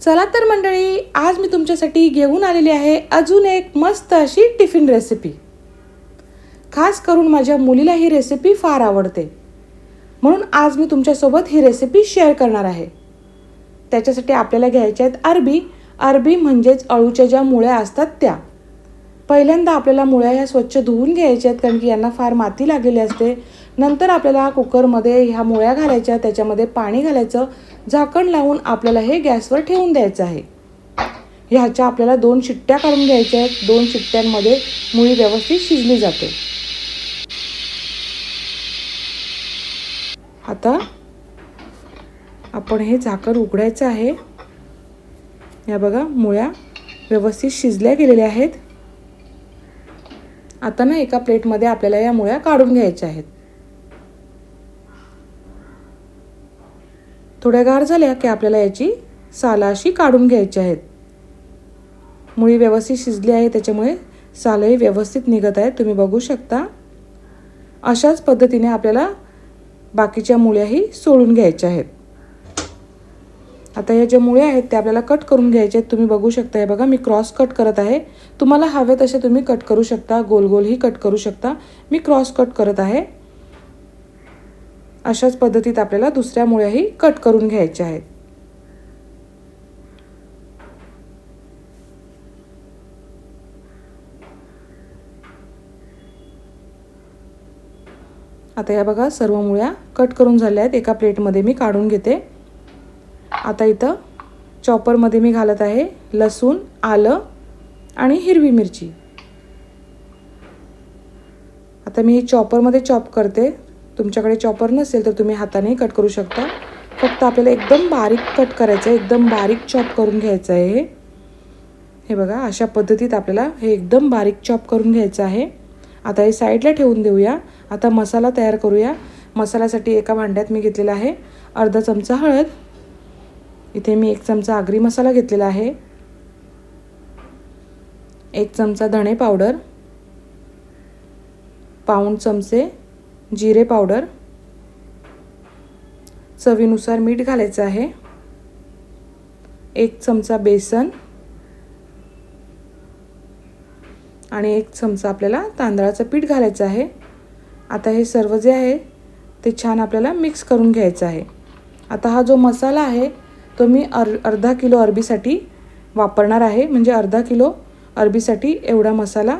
चला तर मंडळी आज मी तुमच्यासाठी घेऊन आलेली आहे अजून एक मस्त अशी टिफिन रेसिपी खास करून माझ्या मुलीला ही रेसिपी फार आवडते. म्हणून आज मी तुमच्यासोबत ही रेसिपी शेअर करणार आहे. त्याच्यासाठी आपल्याला घ्यायच्या आहेत अरबी. अरबी म्हणजेच अळूच्या ज्या मुळ्या असतात त्या. पहिल्यांदा आपल्याला मुळ्या ह्या स्वच्छ धुवून घ्यायच्या आहेत कारण की यांना फार माती लागलेली असते. नंतर आपल्याला कुकरमध्ये ह्या मुळ्या घालायच्या त्याच्यामध्ये पाणी घालायचं झाकण लावून आपल्याला हे गॅसवर ठेवून द्यायचं आहे. ह्याच्या आपल्याला दोन शिट्ट्या काढून घ्यायच्या आहेत. दोन शिट्ट्यांमध्ये मुळी व्यवस्थित शिजली जाते. आता आपण हे झाकण उघडायचं आहे. या बघा मुळ्या व्यवस्थित शिजल्या गेलेल्या आहेत. आता ना एका प्लेटमध्ये आपल्याला या मुळ्या काढून घ्यायच्या आहेत. थोड्या गार झाल्या की आपल्याला याची साला अशी काढून घ्यायची आहेत. मुळी व्यवस्थित शिजली आहे त्याच्यामुळे सालही व्यवस्थित निघत आहेत. तुम्ही बघू शकता. अशाच पद्धतीने आपल्याला बाकीच्या मुळ्याही सोडून घ्यायच्या आहेत. आता या ज्या मुळ्या आहेत त्या आपल्याला कट करून घ्यायचे आहेत. तुम्ही बघू शकता हे बघा मी क्रॉस कट करत आहे. तुम्हाला हवे तसे तुम्ही कट करू शकता गोल गोलही कट करू शकता. मी क्रॉस कट करत आहे. अशाच पद्धतीत आपल्याला दुसऱ्या मुळ्याही कट करून घ्यायच्या आहेत. आता या बघा सर्व मुळ्या कट करून झाल्या आहेत. एका प्लेटमध्ये मी काढून घेते. आता इथं चॉपरमध्ये मी घालत आहे लसूण आलं आणि हिरवी मिरची. आता मी चॉपरमध्ये चॉप करते. तुमच्याकडे चॉपर नसेल तर तुम्ही हाताने कट करू शकता. फक्त आपल्याला एकदम बारीक कट करायचं आहे एकदम बारीक चॉप करून घ्यायचं आहे हे. हे बघा अशा पद्धतीत आपल्याला हे एकदम बारीक चॉप करून घ्यायचं आहे. आता हे साईडला ठेवून देऊया. आता मसाला तयार करूया. मसाल्यासाठी एका भांड्यात मी घेतलेला आहे. अर्धा चमचा हळद. इथे मी एक चमचा आगरी मसाला घेतलेला आहे. एक चमचा धणे पावडर. पाऊण चमचे जिरे पावडर. चवीनुसार मीठ घालायचं आहे. एक चमचा बेसन. आणि एक चमचा आपल्याला तांदळाचं पीठ घालायचं आहे. आता हे सर्व जे आहे ते छान आपल्याला मिक्स करून घ्यायचं आहे. आता हा जो मसाला आहे तो मी अर अर्धा किलो अरबीसाठी वापरणार आहे. म्हणजे अर्धा किलो अरबीसाठी एवढा मसाला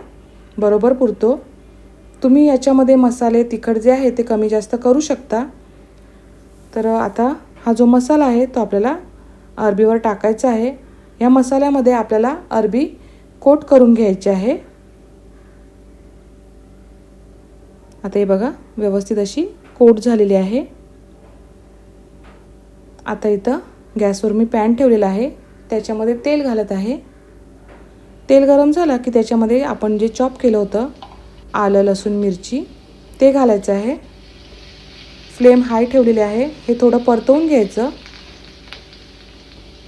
बरोबर पुरतो. तुम्ही याच्यामध्ये मसाले तिखट जे आहे ते कमी जास्त करू शकता. तर आता हा जो मसाला आहे तो आपल्याला अरबीवर टाकायचा आहे. या मसाल्यामध्ये आपल्याला अरबी कोट करून घ्यायची आहे. आता हे बघा व्यवस्थित अशी कोट झालेली आहे. आता इथं गॅसवर मी पॅन ठेवलेला आहे त्याच्यामध्ये तेल घालत आहे. तेल गरम झालं की त्याच्यामध्ये आपण जे चॉप केलं होतं आलं लसूण मिरची ते घालायचं आहे. फ्लेम हाय ठेवलेली आहे हे थोडं परतवून घ्यायचं.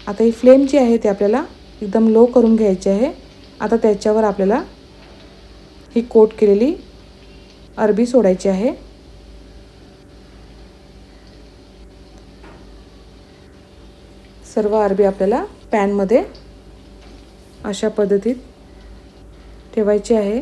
आता ही फ्लेम जी आहे ती आपल्याला एकदम लो करून घ्यायची आहे. आता त्याच्यावर आपल्याला ही कोट केलेली अरबी सोडायची आहे. सर्व अरबी आपल्याला पॅनमध्ये अशा पद्धतीत ठेवायची आहे.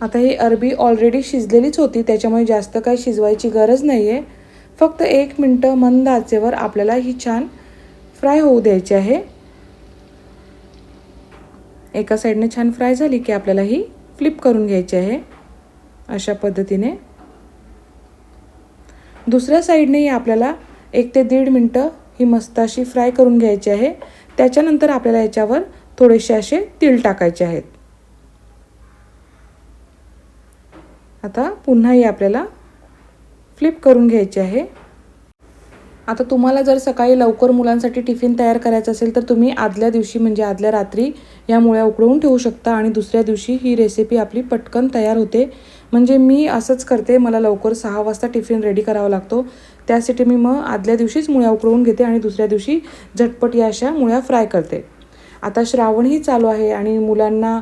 आता ही अरबी ऑलरेडी शिजलेलीच होती त्याच्यामुळे जास्त काही शिजवायची गरज नाही आहे फक्त एक मिनटं मंद आचेवर आपल्याला ही छान फ्राय होऊ द्यायची आहे. एका साईडने छान फ्राय झाली की आपल्याला ही फ्लिप करून घ्यायची आहे. अशा पद्धतीने. दुसऱ्या साईडनेही आपल्याला एक ते दीड मिनटं ही मस्त अशी फ्राय करून घ्यायची आहे. त्याच्यानंतर आपल्याला याच्यावर थोडेसे असे तीळ टाकायचे आहेत. आता पुन्हाही आपल्याला फ्लिप करून घ्यायचे आहे. आता तुम्हाला जर सकाळी लवकर मुलांसाठी टिफिन तयार करायचं असेल तर तुम्ही आदल्या दिवशी म्हणजे आदल्या रात्री या मुळ्या उकळवून ठेवू शकता आणि दुसऱ्या दिवशी ही रेसिपी आपली पटकन तयार होते. म्हणजे मी असंच करते मला लवकर सहा वाजता टिफिन रेडी करावा लागतो. त्यासाठी मी मग आदल्या दिवशीच मुळ्या उकळवून घेते आणि दुसऱ्या दिवशी झटपट या अशा मुळ्या फ्राय करते. आता श्रावणही चालू आहे आणि मुलांना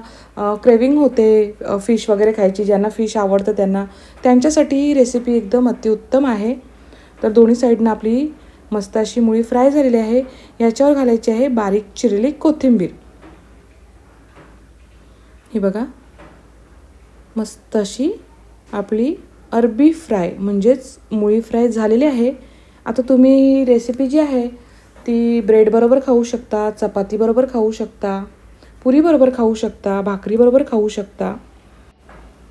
क्रेविंग होते फिश वगैरे खायची ज्यांना फिश आवडतं त्यांना त्यांच्यासाठी ही रेसिपी एकदम अतिउत्तम आहे. तर दोन्ही साईडनं आपली मस्त अशी मुळी फ्राय झालेली आहे. याच्यावर घालायची आहे बारीक चिरलेली कोथिंबीर. ही बघा. मस्त अशी आपली अरबी फ्राय म्हणजेच मुळी फ्राय झालेली आहे. आता तुम्ही ही रेसिपी जी आहे ती ब्रेडबरोबर खाऊ शकता चपातीबरोबर खाऊ शकता पुरीबरोबर खाऊ शकता भाकरीबरोबर खाऊ शकता.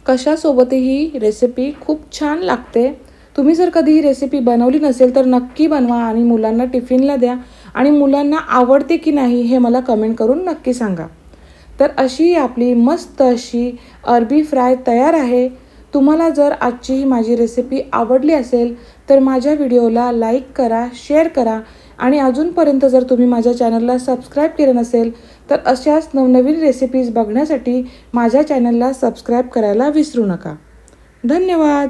कशासोबतही रेसिपी खूप छान लागते. तुम्ही जर कधी ही रेसिपी बनवली नसेल तर नक्की बनवा आणि मुलांना टिफिनला द्या. आणि मुलांना आवडते की नाही हे मला कमेंट करून नक्की सांगा. तर अशी आपली मस्त अशी अरबी फ्राय तयार आहे. तुम्हाला जर आजची ही माझी रेसिपी आवडली असेल तर माझ्या व्हिडिओला लाईक करा शेअर करा. आणि अजूनपर्यंत जर तुम्ही माझ्या चॅनलला सबस्क्राईब केलं नसेल तर अशाच नवनवीन रेसिपीज बघण्यासाठी माझ्या चॅनलला सबस्क्राईब करायला विसरू नका. धन्यवाद!